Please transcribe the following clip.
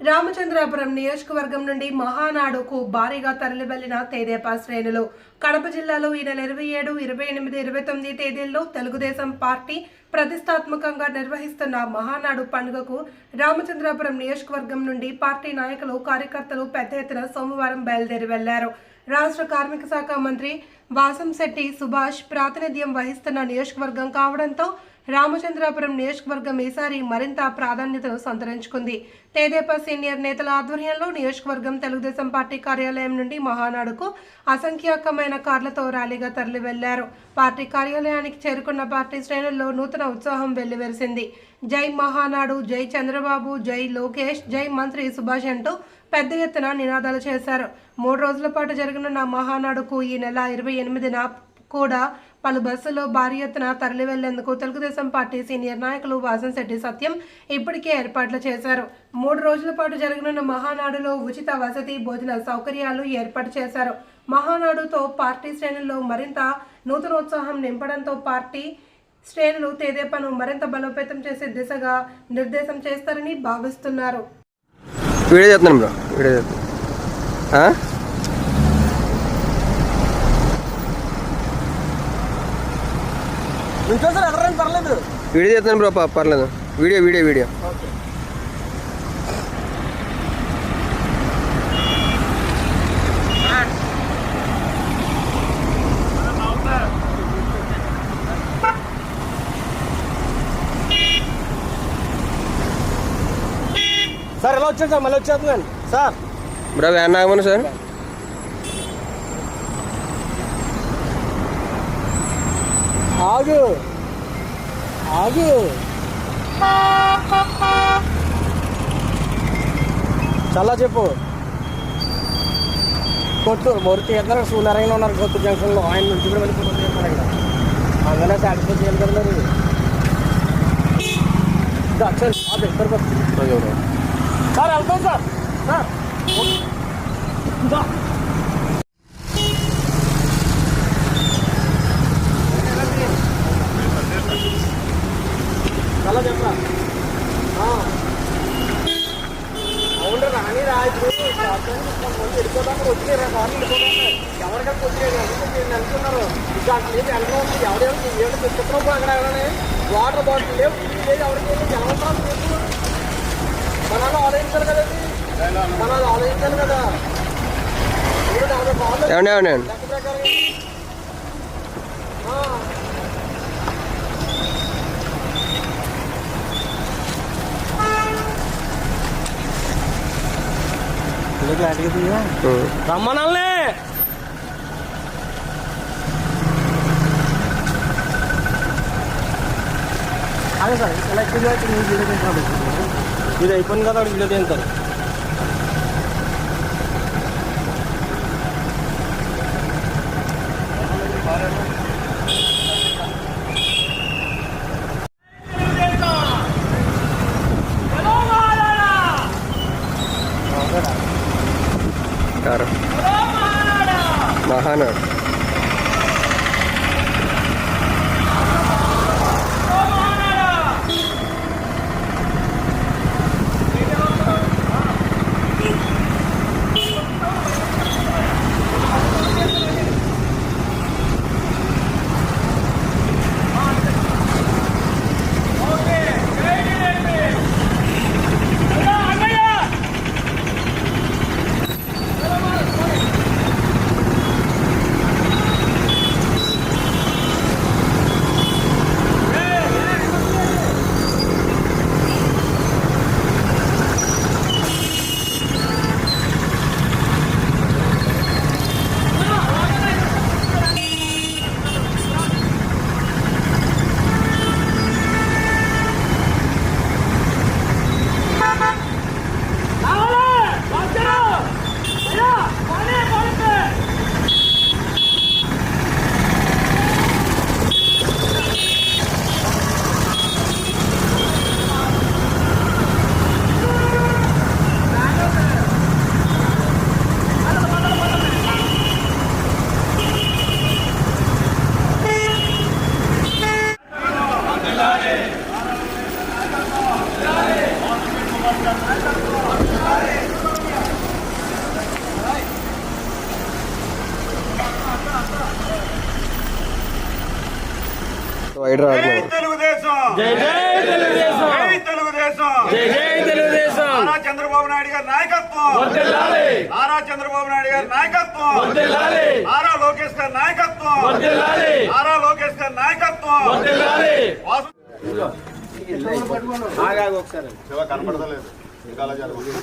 రామచంద్రాపురం నియోజకవర్గం నుండి మహానాడుకు భారీగా తరలివెళ్ళిన తేదేపా శ్రేణులు. కడప జిల్లాలో ఈ నెల ఇరవై ఏడు ఇరవై ఎనిమిది ఇరవై తొమ్మిది తేదీల్లో తెలుగుదేశం పార్టీ ప్రతిష్టాత్మకంగా నిర్వహిస్తున్న మహానాడు పండుగకు రామచంద్రాపురం నియోజకవర్గం నుండి పార్టీ నాయకులు కార్యకర్తలు పెద్ద ఎత్తున సోమవారం బయలుదేరి వెళ్ళారు. రాష్ట్ర కార్మిక శాఖ మంత్రి వాసంశెట్టి సుభాష్ ప్రాతినిధ్యం వహిస్తున్న నియోజకవర్గం కావడంతో రామచంద్రాపురం నియోజకవర్గం ఈసారి మరింత ప్రాధాన్యతను సంతరించుకుంది. తేదేపా సీనియర్ నేతల ఆధ్వర్యంలో నియోజకవర్గం తెలుగుదేశం పార్టీ కార్యాలయం నుండి మహానాడుకు అసంఖ్యాకమైన కార్లతో ర్యాలీగా తరలి వెళ్ళారు పార్టీ కార్యాలయానికి చేరుకున్న పార్టీ శ్రేణుల్లో నూతన ఉత్సాహం వెల్లివెరిసింది. జై మహానాడు జై చంద్రబాబు జై లోకేష్ జై మంత్రి సుభాష్ అంటూ పెద్ద ఎత్తున నినాదాలు చేశారు. మూడు రోజుల పాటు జరగనున్న మహానాడుకు ఈ నెల ఇరవై ఎనిమిదిన కూడా పలు బస్సుల్లో భారీ ఎత్తున తరలి వెళ్ళేందుకు తెలుగుదేశం పార్టీ సీనియర్ నాయకులు వాసంశెట్టి సత్యం ఇప్పటికే ఏర్పాట్లు చేశారు. మూడు రోజుల పాటు జరగనున్న మహానాడులో ఉచిత వసతి భోజన సౌకర్యాలు ఏర్పాటు చేశారు. మహానాడుతో పార్టీ శ్రేణుల్లో మరింత నూతనోత్సాహం నింపడంతో పార్టీ శ్రేణులు తేదేపను మరింత బలోపేతం చేసే దిశగా నిర్దేశం చేస్తారని భావిస్తున్నారు. వీడియో చేస్తున్నాను బ్రో వీడియో చేస్తున్నాను ఆ? నుంచో సార్ ఎదరండి పర్లేదు. వీడియో చేస్తున్నాను బ్రో పర్లేదు. Video video video. సార్ ఎలా వచ్చాను సార్? మళ్ళీ వచ్చేస్తుందండి సార్. బ్రో వ్యాన్ ఆగమను సార్. ఆగు. ఆగు. చల్లా చెప్పు. కొట్టు మొరికి ఇద్దరు సూనారాయణ ఉన్నారు కొత్త జంక్షన్లో? ఆయన నుంచి కూడా వెళ్ళిపోతుంది ఇక్కడ. అందులో సాటిస్ఫై చేయాలి కదా మరి. ఇద్దరు కొట్టు. సార్ వెళ్తాం సార్. సార్. ఇప్పుడు కొంతమంది వెళ్ళిపోతాను వచ్చినాయి రా కార్లు ఎవరికైనా వచ్చినాయి అందుకే మీరు అనుకున్నారు ఇంకా అట్లా లేదు ఎలా ఉంది ఎవడేమో ఏమైనా తెచ్చుకున్నప్పుడు అక్కడ ఎవరైనా వాటర్ బాటిల్ లేవు టీవీ లేదు ఎవరికి లేదు ఎలా ఉంటారు మీరు మనల్ని ఆలోచించాలి కదా ఇది మనల్ని ఆలోచించాలి కదా ఇప్పుడు ఏమండి ఏమండి? లెక్క ప్రకారం రమ్మనాలనే అదే సార్ ఇలా ఇది అయిపోయింది కదా వాడు వీడియో తీస్తారు మహానాడు చంద్రబాబు నాయుడు గారి నాయకత్వం! నారా చంద్రబాబు నాయుడు గారి నాయకత్వం! నారా లోకేష్ గారి నాయకత్వం! నారా లోకేష్ గారి నాయకత్వం! వర్ధిల్లాలి వాసు- కనపడతలేదు.